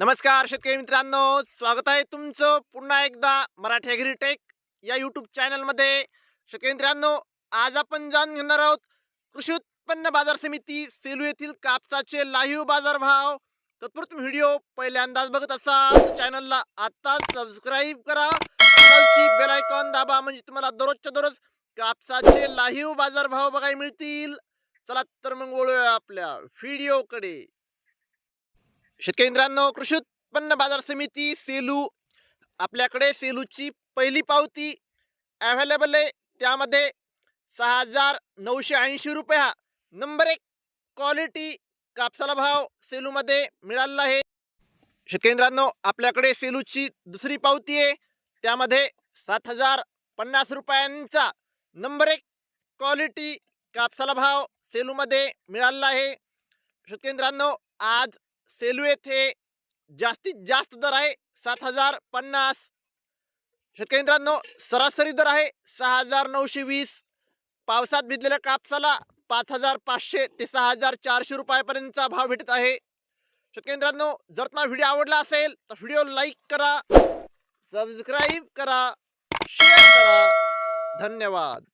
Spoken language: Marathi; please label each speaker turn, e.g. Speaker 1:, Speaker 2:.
Speaker 1: नमस्कार शेतकरी मित्रांनो. स्वागत आहे तुमचं पुन्हा एकदा मराठी ॲग्री या यूट्यूब चॅनलमध्ये शेतकरी मित्रांनो आज आपण जाणून घेणार आहोत कृषी उत्पन्न बाजार समिती सेलू येथील कापसाचे लाईव्ह बाजारभाव. तत्पूर्वी व्हिडिओ पहिल्यांदाच बघत असाल चॅनलला आत्ताच सबस्क्राईब करा. बेल आयकॉन दाबा म्हणजे तुम्हाला दररोजच्या दररोज कापसाचे लाईव्ह बाजारभाव बघायला मिळतील. चला तर मग वळूया आपल्या व्हिडिओकडे शेतकरी मित्रांनो कृषी उत्पन्न बाजार समिती सेलू. आपल्याकडे सेलूची पहिली पावती अवेलेबल आहे. त्यामध्ये सहा हजार नऊशे ऐंशी रुपये हा नंबर एक क्वालिटी कापसाला भाव सेलूमध्ये मिळालेला आहे. शेतकरी मित्रांनो आपल्याकडे सेलूची दुसरी पावती आहे. त्यामध्ये सात हजार पन्नास रुपयांचा नंबर एक क्वालिटी कापसाला भाव सेलूमध्ये मिळालेला आहे. शेतकरी मित्रांनो आज सेलू येथे जास्तीत जास्त दर आहे सात हजार पन्नास. शेतकरी मित्रांनो सरासरी दर आहे सहा हजार नऊशे वीस. पावसात भिजलेल्या कापसाला पाच हजार पाचशे ते सहा हजार चारशे रुपयापर्यंतचा भाव भेटत आहे. शेतकरी मित्रांनो जर तुम्हाला व्हिडिओ आवडला असेल तर व्हिडिओ लाईक करा सबस्क्राईब करा शेअर करा. धन्यवाद.